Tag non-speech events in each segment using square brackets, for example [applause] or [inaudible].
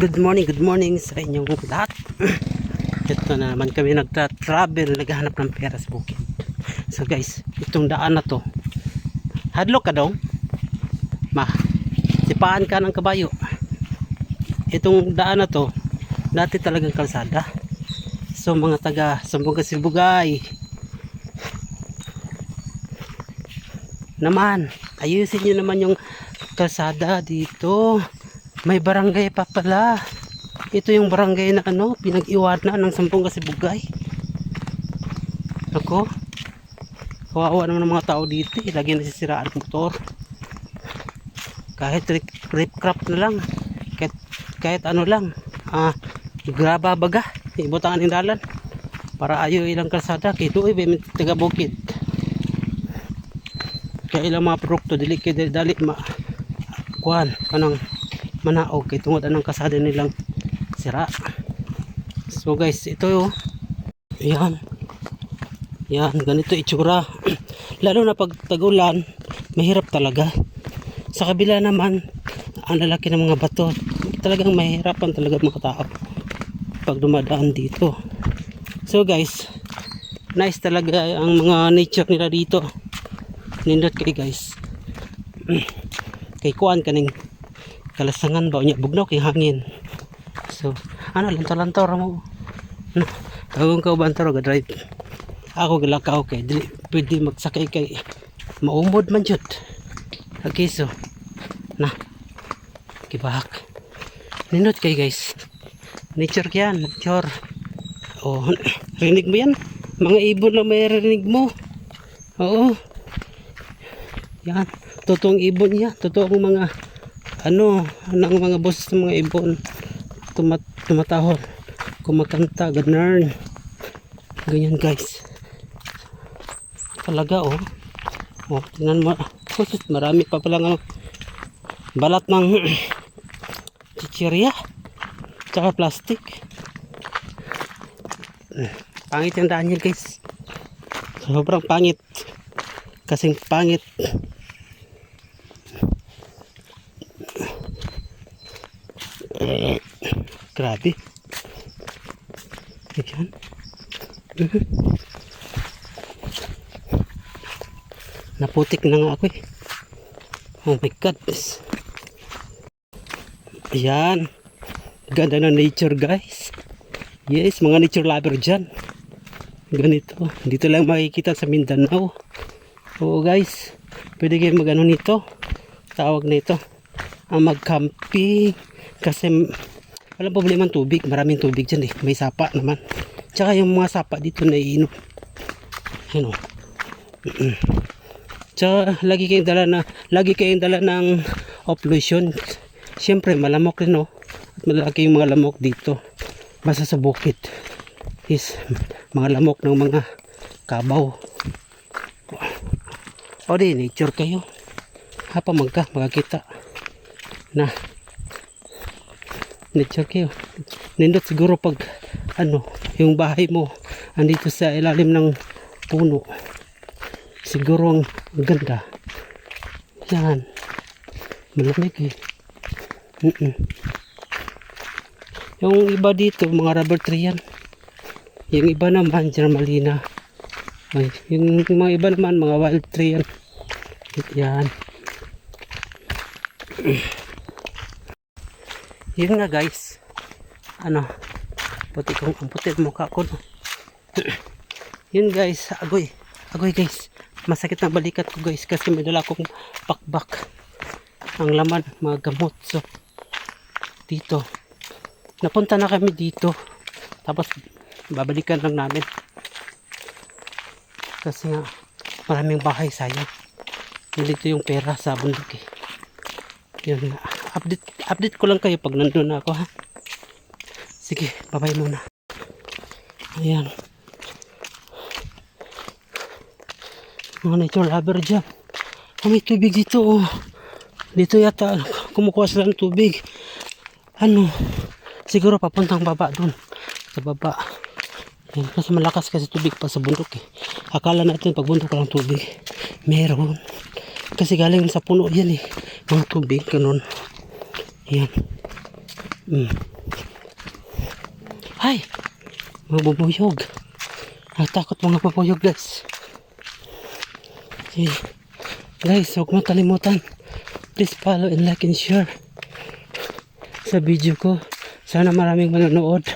Good morning, good morning sa inyong lahat. Ito na naman kami nagtra-travel, naghahanap ng pera sa bukid. So guys, itong daan na to. Hadlock ka daw. Ma, sipaan ka ng kabayo. Itong daan na to, dati talagang kalsada. So mga taga Sambunga Silbugay. Naman, ayusin nyo naman yung kalsada dito. May barangay pa pala. Ito yung barangay na ano, pinag-iwanan ng sampung kasibugay. Ako, kawawa naman ng mga tao dito. Eh. Lagi nasisiraan ang motor. Kahit rip, rip crap na lang. Kahit, kahit ano lang. Ah, graba baga. Ibutangan ng dalan. Para ayaw ilang kalsada. Kaya doon, may taga bukid. Kaya ilang mga produkto, dili kay dali ma kuan kanang manaog kay tungod anang kasada nilang sira. So guys ito oh. yan. Yan ganito itsura. [clears throat] Lalo na pag tagulan mahirap talaga. Sa kabila naman ang lalaki ng mga bato talagang mahirapan talaga mga tao pag dumadaan dito. So guys nice talaga ang mga nature nila dito. Nindot kay guys. [clears throat] Kay kuan kaning kalasangan ba? Unya bugnaw kay hangin. So ano lantaw-lantaw ra mo ano kagong ka uban taro drive ako gilakaw kay dili pwede magsakay kay maumod man jud okay so na. Kibahak. Nindot kay guys. Nature kyan nature. Oh [clears throat] rinig mo yan? Mga ibon na may rinig mo. Oo. Yan. Totoong ibon niya. Totoong mga ano ng mga boses ng mga ibon? Tumat tumatahol kumakanta ganun ganyan guys. Talaga oh. Oh tingnan mo. Oh, sus, marami pa pala ng balat ng [clears throat] chichirya. Tsaka plastic. Pangit yung daan guys. Sobrang pangit. Kasing pangit Eh, grabe yan Mhm. naputik na nga ako eh. Oh my god ayan. Ganda ng nature guys. Yes mga nature lover dyan. Ganito. Dito lang makikita sa Mindanao. Oo guys. Pwede kayo magano nito. Tawag nito. Ang mag-camping. Kasi walang problema ang tubig. Maraming tubig dyan eh. May sapa naman. Tsaka yung mga sapa dito na iinom. Yun o Mm-mm. tsaka lagi kayong dala na lagi kayong dala ng off-lotion syempre malamok rin o at malaki yung mga lamok dito. Basta sa bukid is mga lamok ng mga kabaw. O di nature kayo. Hapa magka makakita na kayo. Nindot siguro pag ano yung bahay mo andito sa ilalim ng puno. Siguro ang ganda. Yan. Malamig eh. Mm -mm. yung iba dito mga rubber tree yan. Yung iba naman Germalina. Ay, yung mga iba naman mga wild tree yan. Yan [clears throat] yun nga guys. Ano? Puti kong ang puti mukha ko no? yun guys. Agoy. Agoy guys. Masakit na balikat ko guys kasi may dala akong pakbak. Ang laman mga gamot. So dito. Napunta na kami dito. Tapos babalikan lang namin. Kasi nga maraming bahay sayang. Nandito yung pera sa bundok eh. Yun nga update update ko lang kayo pag nandun na ako ha? Sige bye muna. Ayan. Mga nature lover dyan. Oh, may tubig dito oh. Dito yata kumukuha sila ng tubig. Ano? Siguro papuntang baba dun. Sa baba. Yan, kasi malakas kasi tubig pa sa bundok eh. Akala natin pag bundok lang tubig. Meron. Kasi galing sa puno yan eh. Mga tubig ganun yan mm. Ay! Mga bubuyog. Natakot mga bubuyog guys. Okay. Guys, huwag mo kalimutan. Please follow and like and share sa video ko. Sana maraming manonood.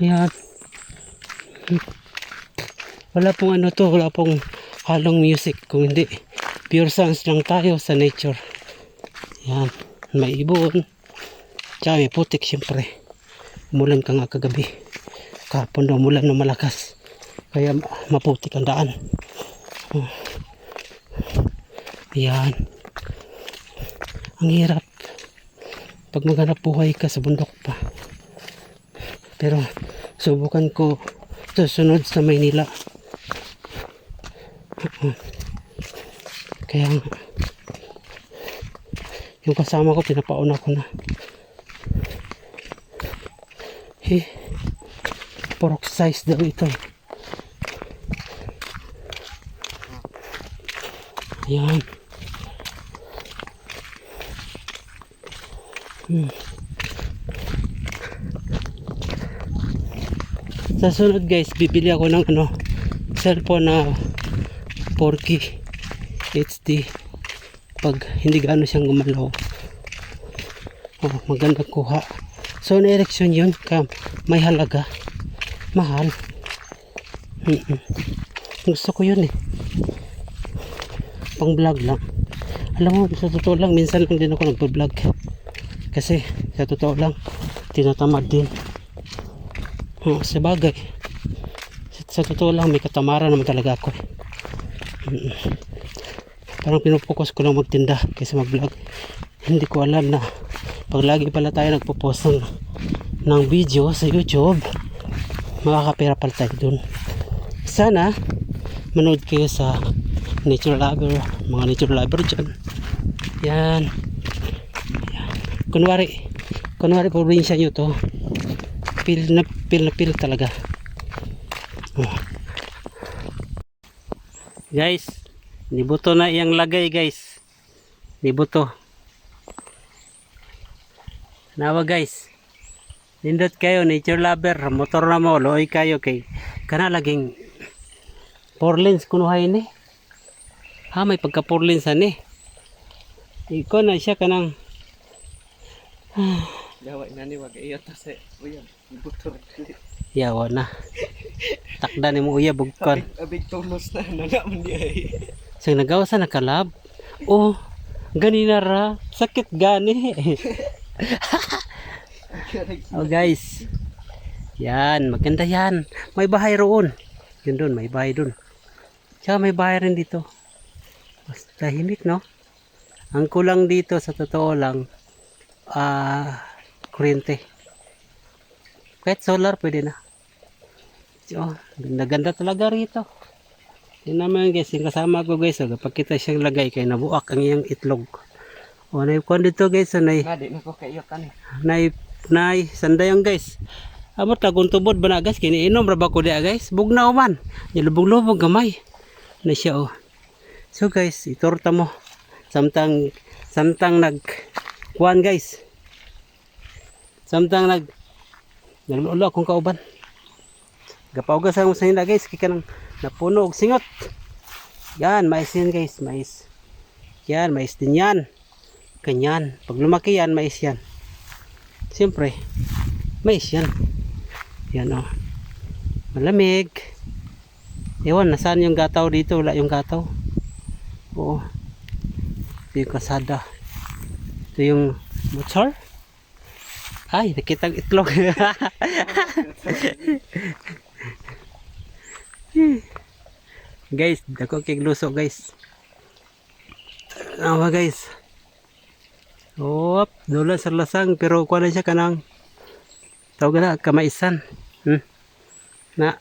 Ayan. Wala pong ano to, wala pong halong music. Kung hindi, pure sounds lang tayo sa nature. Ayan. May ibon. Tsaka may putik syempre. Umulan ka nga kagabi. Kahapon daw umulan na malakas. Kaya ma- maputik ang daan. Oh. Ayan. Ang hirap. Pag maghanap buhay ka sa bundok pa. Pero subukan ko susunod sa Maynila. Oo. Kaya nga, yung kasama ko pinapauna ko na. Eh, pork size daw ito. Ayan. Hmm. Sa sunod guys, bibili ako ng ano, cellphone na 4K HD pag hindi gaano siyang gumalaw. Oh, maganda kuha. So, na erection yun, kam, may halaga. Mahal. Gusto ko yun eh. Pang vlog lang. Alam mo, sa totoo lang, minsan lang din ako nagpa-vlog. Kasi, sa totoo lang, tinatamad din. Oh, sa bagay. Sa, totoo lang, may katamaran naman talaga ako. eh. Parang pinupokus ko lang magtinda kaysa mag-vlog. Hindi ko alam na pag lagi pala tayo nagpo-post ng, ng video sa YouTube, makakapera pala tayo dun. Sana, manood kayo sa nature lover, mga nature lover dyan. Yan. Yan. Kunwari, kunwari probinsya nyo to, feel na feel na feel talaga. Oh. Guys, nibuto na iyang lagay guys. Nibuto. Nawa guys. Nindot kayo, nature lover, motor na mo, looy kayo kay kana laging four lanes kunuhay ni. Ha, may pagka four lanes ani. Iko na siya kanang [sighs] Gawai na ni wag iyo ta sa uyan. Ibuto dili. yawa na. Takda ni mo uya bugkon. Abig tulos na nana man di ay. Sang nagawa sa nakalab. Oh, ganina ra. Sakit gani. [laughs] oh guys. Yan, maganda yan. May bahay roon. Yun doon, may bahay doon. Tsaka may bahay rin dito. Mas tahimik, no? Ang kulang dito, sa totoo lang, ah, kuryente. Kahit solar, pwede na. Oh, ganda-ganda talaga rito. Yun naman guys, yung kasama ko guys, oh, kapag kita siyang lagay, kay nabuak ang iyang itlog. O, na yung dito guys, o, na Na di na ko kayo kan. nay nay sandayang guys amot na kung tubod ba na guys kiniinom ra ba ko diya guys bugnaw man nilubog-lubog gamay na siya oh so guys itorta mo samtang samtang nag kuan guys samtang nag nalulo akong kauban gapawgas ang sa nila guys kika nang napuno og singot yan mais yan guys mais yan mais din yan kanyan pag lumaki yan mais yan Siyempre, mais yan. Yan. Oh. Malamig. Ewan, nasaan yung gataw dito? Wala yung gataw. Oo. Ito yung kasada. Ito yung motor. Ay, nakitang itlog. guys, dako kay luso guys. Awa guys. Op, dula sa lasang pero kuha na siya kanang tawag na kamaisan. Hmm. Na,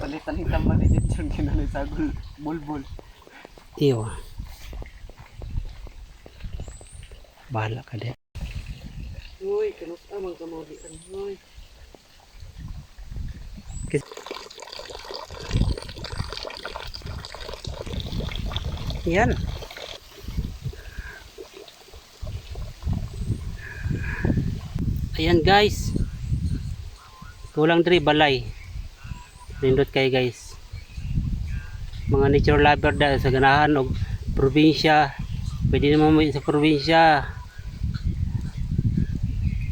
Palitan ni tama ni Jetson kinali sa bulbul. iyo. Bahala ka din. Uy, kanus amang kamali kan. Uy. Yan. ayan guys kulang diri balay nindot kay guys mga nature lover da sa ganahan og probinsya pwede naman mo sa probinsya